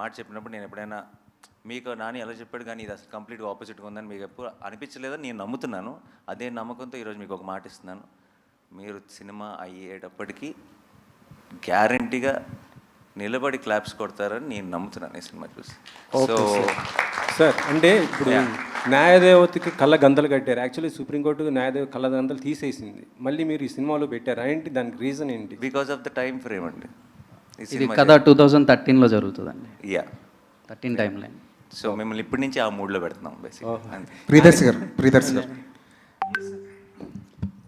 మాట చెప్పినప్పుడు నేను ఎప్పుడైనా మీకు నాని ఎలా చెప్పాడు కానీ ఇది అసలు కంప్లీట్గా ఆపోజిట్గా ఉందని మీకు ఎప్పుడు అనిపించలేదని నేను నమ్ముతున్నాను. అదే నమ్మకంతో ఈరోజు మీకు ఒక మాట ఇస్తున్నాను. మీరు సినిమా అయ్యేటప్పటికీ గ్యారంటీగా నిలబడి క్లాప్స్ కొడతారని నేను నమ్ముతున్నాను ఈ సినిమా చూసి. So sir. అంటే ఇప్పుడు న్యాయదేవతకి కళ్ళ గంతలు కట్టారు. యాక్చువల్లీ సుప్రీంకోర్టు న్యాయదేవ కళ్ళ గంతలు తీసేసింది. మళ్ళీ మీరు ఈ సినిమాలో పెట్టారు? ఏంటి దానికి రీజన్ ఏంటి? Because of the time frame అండి. ఇది కథ టూ థౌజండ్ థర్టీన్లో జరుగుతుందండి. Yeah thirteen time line so మిమ్మల్ని ఇప్పటి నుంచి ఆ మూడ్లో పెడుతున్నాం బేసిక్ ప్రియదర్శి గారు ప్రియదర్శి గారు.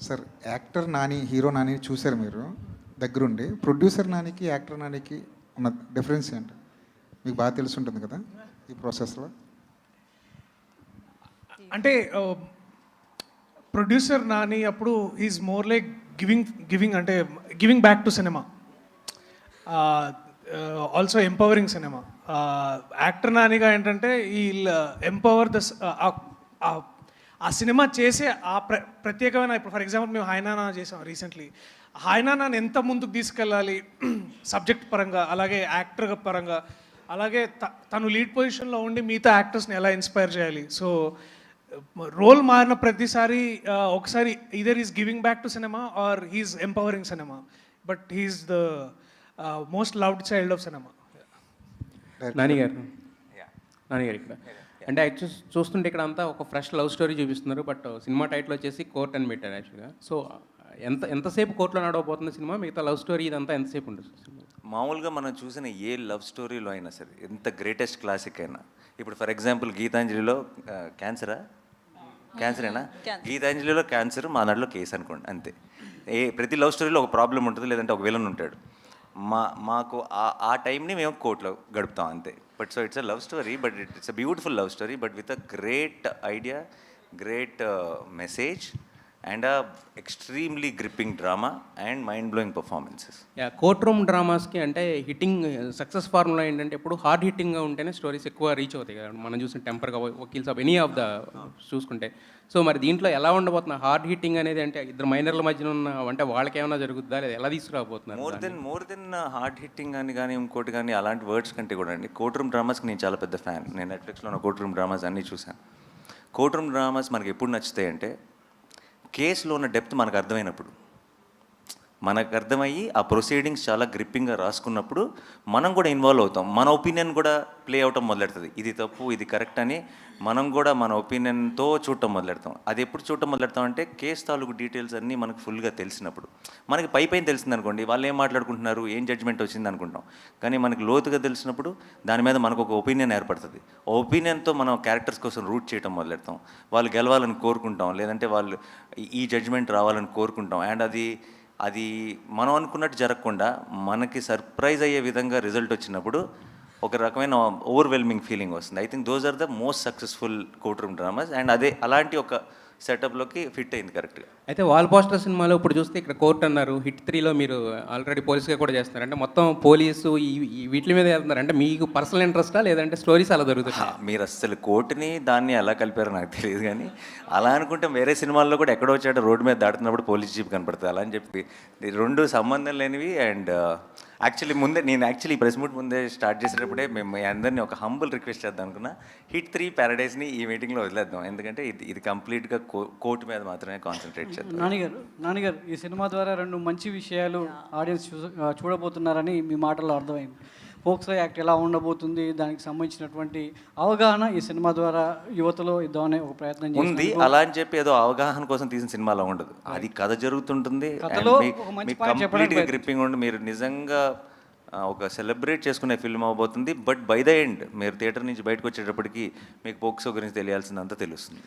Sir actor Nani hero Nani చూశారు మీరు దగ్గరుండి. ప్రొడ్యూసర్ నానికి యాక్టర్ నానికి ఉన్న డిఫరెన్స్ ఏంటి? మీకు బాగా తెలిసి ఉంటుంది కదా ఈ ప్రాసెస్లో అంటే ప్రొడ్యూసర్ నాని అప్పుడు is more like giving giving అంటే giving back to cinema also empowering cinema actor నానిగా ఏంటంటే ఈ ఎంపవర్ ద ఆ సినిమా చేసే ఆ ప్ర ప్రత్యేకమైన ఇప్పుడు ఫర్ ఎగ్జాంపుల్ మేము హాయినానా చేసాం రీసెంట్లీ హాయ్నానాని ఎంత ముందుకు తీసుకెళ్ళాలి? సబ్జెక్ట్ పరంగా అలాగే యాక్టర్ పరంగా అలాగే త- తను లీడ్ పొజిషన్లో ఉండి మిగతా యాక్టర్స్ని ఎలా ఇన్స్పైర్ చేయాలి? సో రోల్ మారిన ప్రతిసారి ఒకసారి either is giving back to cinema or he's empowering cinema but he's the most loved child of cinema నానిగారు. నానిగారు ఇక్కడ. అంటే యాక్చువల్ చూస్తుంటే ఇక్కడ అంతా ఒక ఫ్రెష్ లవ్ స్టోరీ చూపిస్తున్నారు బట్ సినిమా టైటిల్ వచ్చేసి కోర్ట్ అని పెట్టారు యాక్చువల్గా సో ఎంత ఎంతసేపు కోర్టులో నడవబోతుంది సినిమా? మిగతా లవ్ స్టోరీ ఇదంతా ఎంతసేపు ఉంటుంది మామూలుగా మనం చూసిన ఏ లవ్ స్టోరీలో అయినా సరే ఎంత గ్రేటెస్ట్ క్లాసిక్ అయినా. ఇప్పుడు ఫర్ ఎగ్జాంపుల్ గీతాంజలిలో క్యాన్సరా క్యాన్సరేనా గీతాంజలిలో క్యాన్సర్ మా దాంట్లో కేసు అనుకోండి అంతే. ఏ ప్రతి లవ్ స్టోరీలో ఒక ప్రాబ్లం ఉంటుంది లేదంటే ఒక విలన్ ఉంటాడు. మా మాకు ఆ ఆ టైంని మేము కోర్టులో గడుపుతాం అంతే. But so it's a love story but it's a beautiful love story but with a great idea great message and extremely gripping drama and mind blowing performances court room డ్రామాస్కి అంటే హిట్టింగ్ సక్సెస్ ఫార్ములా ఏంటంటే ఎప్పుడు hard హిట్టింగ్గా ఉంటేనే stories ఎక్కువ reach అవుతాయి కదా. మనం చూసిన టెంపర్గా వకీల్స్ ఆఫ్ ఎనీ ఆఫ్ ద చూసుకుంటే. సో మరి దీంట్లో ఎలా ఉండబోతున్నా హార్డ్ హిట్టింగ్ అనేది అంటే ఇద్దరు మైనర్ల మధ్యన ఉన్న అంటే వాళ్ళకి ఏమైనా జరుగుతుందా లేదా ఎలా తీసుకురాబోతున్నారు more than more than hard hitting అని కానీ ఇంకోటి కానీ అలాంటి వర్డ్స్ కంటే కూడా అండి. కోర్ట్ రూమ్ డ్రామాస్కి నేను చాలా పెద్ద ఫ్యాన్ నేను నెట్ఫ్లిక్స్లో ఉన్న కోర్ట్ రూమ్ డ్రామాస్ అన్నీ చూశాను. కోర్ట్ రూమ్ డ్రామాస్ మనకి ఎప్పుడు నచ్చుతాయి అంటే కేసులో ఉన్న డెప్త్ మనకు అర్థమైనప్పుడు మనకు అర్థమయ్యి ఆ ప్రొసీడింగ్స్ చాలా గ్రిప్పింగ్గా రాసుకున్నప్పుడు మనం కూడా ఇన్వాల్వ్ అవుతాం. మన ఒపీనియన్ కూడా ప్లే అవటం మొదలెడుతుంది. ఇది తప్పు ఇది కరెక్ట్ అని మనం కూడా మన ఒపీనియన్తో చూడటం మొదలెడతాం. అది ఎప్పుడు చూడటం మొదలెడతాం అంటే కేసు తాలూకు డీటెయిల్స్ అన్నీ మనకు ఫుల్గా తెలిసినప్పుడు. మనకి పై పైన తెలిసింది అనుకోండి వాళ్ళు ఏం మాట్లాడుకుంటున్నారు ఏం జడ్జ్మెంట్ వచ్చింది అనుకుంటాం. కానీ మనకి లోతుగా తెలిసినప్పుడు దాని మీద మనకు ఒక ఒపీనియన్ ఏర్పడుతుంది. ఆ ఒపీనియన్తో మనం క్యారెక్టర్స్ కోసం రూట్ చేయడం మొదలెడతాం. వాళ్ళు గెలవాలని కోరుకుంటాం. లేదంటే వాళ్ళు ఈ జడ్జ్మెంట్ రావాలని కోరుకుంటాం. అండ్ అది అది మనం అనుకున్నట్టు జరగకుండా మనకి సర్ప్రైజ్ అయ్యే విధంగా రిజల్ట్ వచ్చినప్పుడు ఒక రకమైన ఓవర్వెల్మింగ్ ఫీలింగ్ వస్తుంది. I think those are the most successful court room dramas and అదే అలాంటి ఒక సెటప్లోకి ఫిట్ అయింది కరెక్ట్గా. అయితే వాల్ పోస్టర్ సినిమాలో ఇప్పుడు చూస్తే ఇక్కడ కోర్ట్ అన్నారు హిట్ త్రీలో మీరు ఆల్రెడీ పోలీస్గా కూడా చేస్తున్నారు. అంటే మొత్తం పోలీసు ఈ వీటి మీద వెళ్తున్నారు. అంటే మీకు పర్సనల్ ఇంట్రెస్టా లేదంటే స్టోరీస్ అలా దొరుకుతున్నాయి మీరు అస్సలు కోర్టుని దాన్ని ఎలా కలిపారో నాకు తెలియదు కానీ అలా అనుకుంటే వేరే సినిమాల్లో కూడా ఎక్కడో వచ్చాడో రోడ్డు మీద దాటుతున్నప్పుడు పోలీస్ జీప్ కనపడుతుంది అలా అని చెప్పి రెండు సంబంధం లేనివి అండ్ యాక్చువల్లీ ముందే నేను యాక్చువల్లీ ప్రెస్ మీట్ ముందే స్టార్ట్ చేసేటప్పుడే మేము మీ అందరినీ ఒక హంబుల్ రిక్వెస్ట్ చేద్దాం అనుకున్నా. హిట్ త్రీ ప్యారడైజ్ని ఈ మీటింగ్లో వదిలేద్దాం. ఎందుకంటే ఇది ఇది కంప్లీట్గా కోర్టు మీద మాత్రమే కాన్సన్ట్రేట్ చేద్దాం. నానిగారు నానిగారు ఈ సినిమా ద్వారా రెండు మంచి విషయాలు ఆడియన్స్ చూడబోతున్నారని మీ మాటల్లో అర్థమైంది. ఫోక్స్ యాక్ట్ ఎలా ఉండబోతుంది దానికి సంబంధించినటువంటి అవగాహన ఈ సినిమా ద్వారా యువతలో ఇద్దామనే ఒక ప్రయత్నం ఉంది. అలా అని చెప్పి ఏదో అవగాహన కోసం తీసిన సినిమాలో ఉండదు. అది కథ జరుగుతుంటుంది కంప్లీట్గా గ్రిప్పింగ్ ఉండి మీరు నిజంగా ఒక సెలబ్రేట్ చేసుకునే ఫిల్మ్ అవబోతుంది. బట్ బై ద ఎండ్ మీరు థియేటర్ నుంచి బయటకు వచ్చేటప్పటికి మీకు పోక్సో గురించి తెలియాల్సిందంతా తెలుస్తుంది.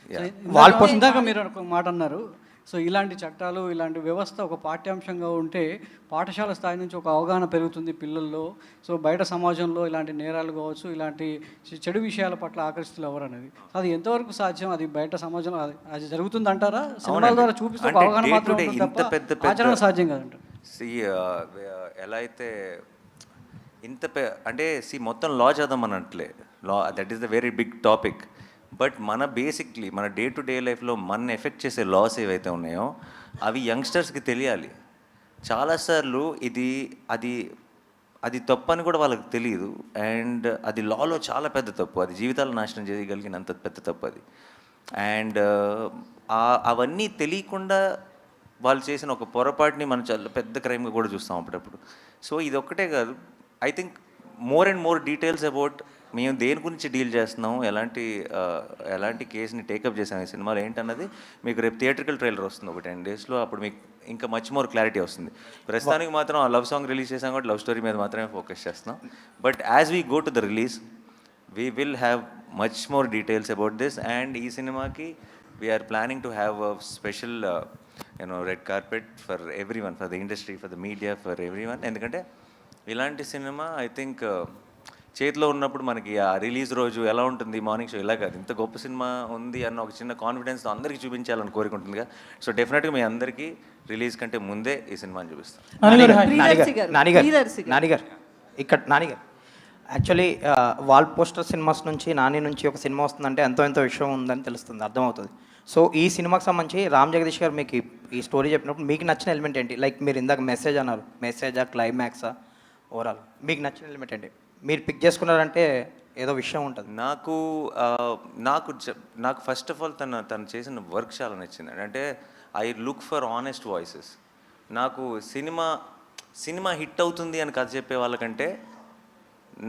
ఇందాక మీరు ఒక మాట అన్నారు. సో ఇలాంటి చట్టాలు ఇలాంటి వ్యవస్థ ఒక పాఠ్యాంశంగా ఉంటే పాఠశాల స్థాయి నుంచి ఒక అవగాహన పెరుగుతుంది పిల్లల్లో. సో బయట సమాజంలో ఇలాంటి నేరాలు కావచ్చు ఇలాంటి చెడు విషయాల పట్ల ఆకర్షితులు ఎవరు అనేది. అది ఎంతవరకు సాధ్యం? అది బయట సమాజంలో అది అది జరుగుతుంది అంటారా సినిమాల. ద్వారా చూపిస్తే అవగాహన మాత్రం తప్ప ఆచరణ సాధ్యం కాదంటారు. సి ఎలా అయితే ఇంత పె అంటే సి మొత్తం law చదవమనట్లే law that is the very big topic but మన బేసిక్లీ మన డే టు డే లైఫ్లో మన ఎఫెక్ట్ చేసే లాస్ ఏవైతే ఉన్నాయో అవి యంగ్స్టర్స్కి తెలియాలి. చాలాసార్లు ఇది అది అది తప్పు అని కూడా వాళ్ళకి తెలియదు అండ్ అది లాలో చాలా పెద్ద తప్పు. అది జీవితాలు నాశనం చేయగలిగినంత పెద్ద తప్పు అది. అండ్ అవన్నీ తెలియకుండా వాళ్ళు చేసిన ఒక పొరపాటుని మనం చాలా పెద్ద క్రైమ్గా కూడా చూస్తాం అప్పుడప్పుడు. సో ఇది ఒక్కటే కాదు. I think more and more details about మేము దేని గురించి డీల్ చేస్తున్నాం? ఎలాంటి ఎలాంటి కేసుని టేకప్ చేసాం ఈ సినిమాలో ఏంటన్నది మీకు రేపు థియేట్రికల్ ట్రైలర్ వస్తుంది. ఒక టెన్ డేస్లో అప్పుడు మీకు ఇంకా మచ్ మోర్ క్లారిటీ వస్తుంది. ప్రస్తుతానికి మాత్రం ఆ లవ్ సాంగ్ రిలీజ్ చేసాం కాబట్టి లవ్ స్టోరీ మీద మాత్రమే ఫోకస్ చేస్తున్నాం. But as we go to the release we will have much more details about this. And ఈ సినిమాకి we're planning to have a special you know red carpet for everyone for the industry for the media for everyone ఎందుకంటే ఇలాంటి cinema I think చేతిలో ఉన్నప్పుడు మనకి ఆ release రోజు ఎలా ఉంటుంది? మార్నింగ్ షో ఇలా కాదు. ఇంత గొప్ప సినిమా ఉంది అన్న ఒక చిన్న కాన్ఫిడెన్స్ అందరికీ చూపించాలని కోరుకుంటుందిగా సో డెఫినెట్గా మీ అందరికీ రిలీజ్ కంటే ముందే ఈ సినిమాని చూపిస్తాం. నానిగారు. ఇక్కడ నానిగారు యాక్చువల్లీ వాల్ పోస్టర్ సినిమాస్ నుంచి నాని నుంచి ఒక సినిమా వస్తుందంటే ఎంతో ఎంతో విషయం ఉందని తెలుస్తుంది అర్థమవుతుంది. సో ఈ సినిమాకి సంబంధించి రామ్ జగదీష్ గారు మీకు ఈ- ఈ స్టోరీ చెప్పినప్పుడు మీకు నచ్చిన ఎలిమెంట్ ఏంటి? లైక్ మీరు ఇందాక మెసేజ్ అన్నారు. మెసేజా క్లైమాక్సా ఓవరాల్ మీకు నచ్చిన ఎలిమెంట్ ఏంటి? మీరు పిక్ చేసుకున్నారంటే ఏదో విషయం ఉంటుంది. నాకు నాకు నాకు ఫస్ట్ ఆఫ్ ఆల్ తను తను చేసిన వర్క్ చాలా నచ్చింది అంటే I look for honest voices నాకు సినిమా సినిమా హిట్ అవుతుంది అని కథ చెప్పే వాళ్ళకంటే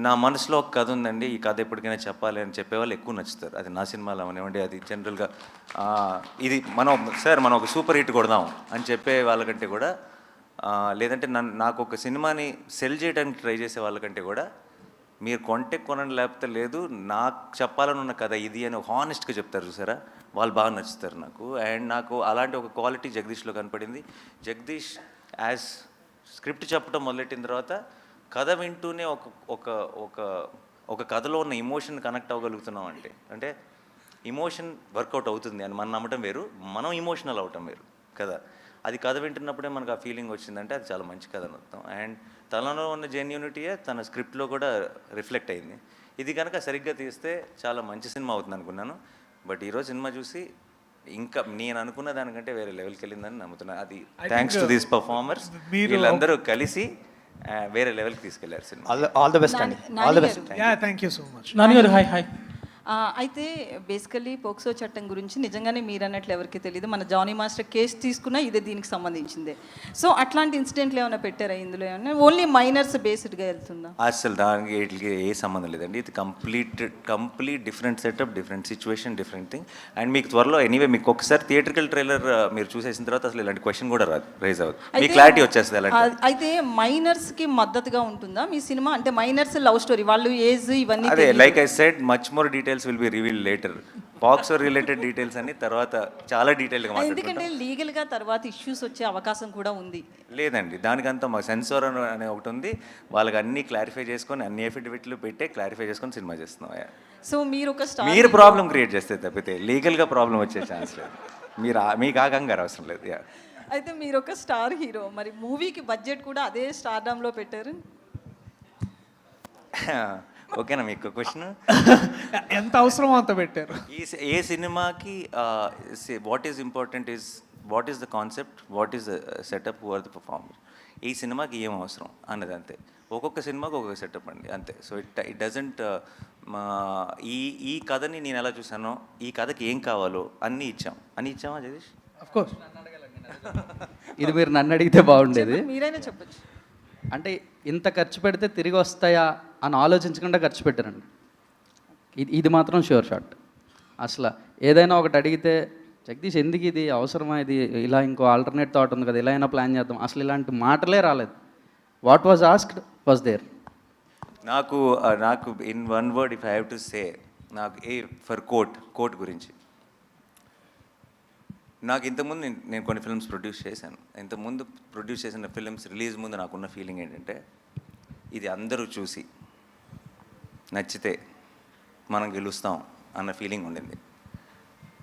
నా మనసులో ఒక కథ ఉందండి ఈ కథ ఎప్పటికైనా చెప్పాలి అని చెప్పేవాళ్ళు ఎక్కువ నచ్చుతారు. అది నా సినిమాలో అవనివ్వండి అది జనరల్గా ఇది మనం సార్ మనం ఒక సూపర్ హిట్ కొడదాం అని చెప్పే వాళ్ళకంటే కూడా లేదంటే నన్ను నాకు ఒక సినిమాని సెల్ చేయడానికి ట్రై చేసే వాళ్ళకంటే కూడా మీరు కొంటే కొనండి లేకపోతే లేదు నాకు చెప్పాలని ఉన్న కథ ఇది అని హానెస్ట్గా చెప్తారు చూసారా? వాళ్ళు బాగా నచ్చుతారు నాకు. అండ్ నాకు అలాంటి ఒక క్వాలిటీ జగదీష్లో కనపడింది. జగదీష్ యాజ్ స్క్రిప్ట్ చెప్పడం మొదలెట్టిన తర్వాత కథ వింటూనే ఒక ఒక ఒక ఒక కథలో ఉన్న ఇమోషన్ కనెక్ట్ అవ్వగలుగుతున్నాం అంటే. అంటే ఇమోషన్ వర్కౌట్ అవుతుంది అని మనం నమ్మటం వేరు మనం ఇమోషనల్ అవటం వేరు కదా. అది కథ వింటున్నప్పుడే మనకు ఆ ఫీలింగ్ వచ్చిందంటే అది చాలా మంచి కథ అని అర్థం. అండ్ తనలో ఉన్న జెన్యూనిటీయే తన స్క్రిప్ట్లో కూడా రిఫ్లెక్ట్ అయింది. ఇది కనుక సరిగ్గా తీస్తే చాలా మంచి సినిమా అవుతుంది అనుకున్నాను. బట్ ఈరోజు సినిమా చూసి ఇంకా నేను అనుకున్న దానికంటే వేరే లెవెల్కి వెళ్ళిందని నమ్ముతున్నాను అది థ్యాంక్స్ టు దీస్ పర్ఫార్మర్స్ మీరు- వీళ్ళందరూ కలిసి ఆ, వేరే లెవెల్కి తీసుకెళ్ళారు cinema. All the best all the best thank you so much hi hi అయితే బేసికల్లీ పోక్సో చట్టం గురించి నిజంగానే మీరు అన్నట్లు ఎవరికి తెలియదు మన జానీ మాస్టర్ కేసు తీసుకున్నా ఇదే దీనికి సంబంధించిందే. సో అట్లాంటి ఇన్సిడెంట్లు ఏమైనా పెట్టారా ఇందులో ఏమైనా? ఓన్లీ మైనర్స్ బేస్డ్గా వెళ్తుందా? అసలు దానికి వీటికి ఏ సంబంధం లేదండి. ఇది complete complete different setup different situation different thing. And మీకు త్వరలో ఎనీవే మీకు ఒకసారి థియేట్రికల్ ట్రైలర్ మీరు చూసేసిన తర్వాత అసలు ఇలాంటి క్వశ్చన్ కూడా రాదు రైజ్ అవ్వదు. మీ క్లారిటీ వచ్చేస్తుంది అలాంటి ఆ, అయితే మైనర్స్కి మద్దతుగా ఉంటుందా మీ సినిమా? అంటే మైనర్స్ లవ్ స్టోరీ వాళ్ళు ఏజ్ ఇవన్నీ అదే. Like I said much more details will be reveal later POCSO related details అన్ని తర్వాత చాలా డీటెయిల్గా ఎందుకంటే మాట్లాడుకుంటాం. లీగల్గా తర్వాత ఇష్యూస్ వచ్చే అవకాశం కూడా ఉంది. లేదండి దానికంతా మాకు సెన్సార్ అనే ఒకటి ఉంది. వాళ్ళకి అన్ని క్లారిఫై చేసుకొని అన్ని ఎఫిడవిట్లు పెట్టే క్లారిఫై చేసుకొని సినిమా చేస్తున్నాం. సో మీరు ఒక స్టార్ మీరు ప్రాబ్లం క్రియేట్ చేస్తే తప్పితే లీగల్గా ప్రాబ్లం వచ్చే ఛాన్స్ లేదు. మీరు మీకు ఆ కంగారు అవసరం లేదు. అయితే మీరు ఒక స్టార్ హీరో మరి మూవీకి బడ్జెట్ కూడా అదే స్టార్లో పెట్టారు. ఓకేనా మీకు క్వశ్చన్? ఎంత అవసరమో అంత పెట్టారు. ఈ ఏ సినిమాకి what is important is what is the concept what is the setup or the performer ఈ సినిమాకి ఏం అవసరం అన్నది అంతే. ఒక్కొక్క సినిమాకి ఒక్కొక్క సెటప్ అండి అంతే. So it it doesn't he ఈ కథని నేను ఎలా చూసానో ఈ కథకి ఏం కావాలో అన్నీ ఇచ్చాం. అన్నీ ఇచ్చామా జగదీష్? అఫ్ కోర్స్ ఇది మీరు నన్ను అడిగితే బాగుండేది. మీరైనా చెప్పొచ్చు. అంటే ఇంత ఖర్చు పెడితే తిరిగి వస్తాయా అని ఆలోచించకుండా ఖర్చు పెట్టారండి. ఇది ఇది మాత్రం షూర్ షాట్ అసలు ఏదైనా ఒకటి అడిగితే జగదీష్ ఎందుకు ఇది అవసరమా? ఇది ఇలా ఇంకో ఆల్టర్నేట్ థాట్ ఉంది కదా ఇలా అయినా ప్లాన్ చేద్దాం. అసలు ఇలాంటి మాటలే రాలేదు. What was asked was there నాకు నాకు in one word if I have to say నాకు ఏ ఫర్ కోట్ కోట్ గురించి. నాకు ఇంతకుముందు నేను- నేను కొన్ని ఫిల్మ్స్ ప్రొడ్యూస్ చేశాను. ఇంతకుముందు ప్రొడ్యూస్ చేసిన ఫిల్మ్స్ రిలీజ్ ముందు నాకున్న ఫీలింగ్ ఏంటంటే ఇది అందరూ చూసి నచ్చితే మనం గెలుస్తాం అన్న ఫీలింగ్ ఉండింది.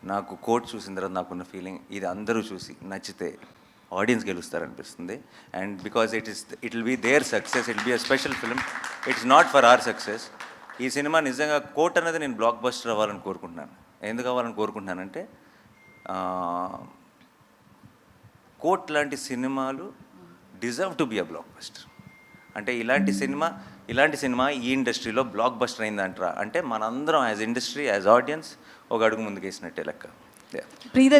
నాకు కోట్ చూసిన తర్వాత నాకున్న ఫీలింగ్ ఇది అందరూ చూసి నచ్చితే audience గెలుస్తారనిపిస్తుంది. And because it is it will be there success it be a special film it's not for our success ఈ సినిమా నిజంగా కోట్ అనేది నేను బ్లాక్ బస్టర్ అవ్వాలని కోరుకుంటున్నాను. ఎందుకు అవ్వాలని కోరుకుంటున్నానంటే కోట్ లాంటి సినిమాలు deserve to be a blockbuster. అంటే ఇలాంటి సినిమా ఇలాంటి సినిమా ఈ ఇండస్ట్రీలో బ్లాక్ బస్టర్ అయిందంటారా? అంటే మనందరం యాజ్ ఇండస్ట్రీ యాజ్ ఆడియన్స్ ఒక అడుగు ముందుకేసినట్టే లెక్క. Yeah. ప్రీధర్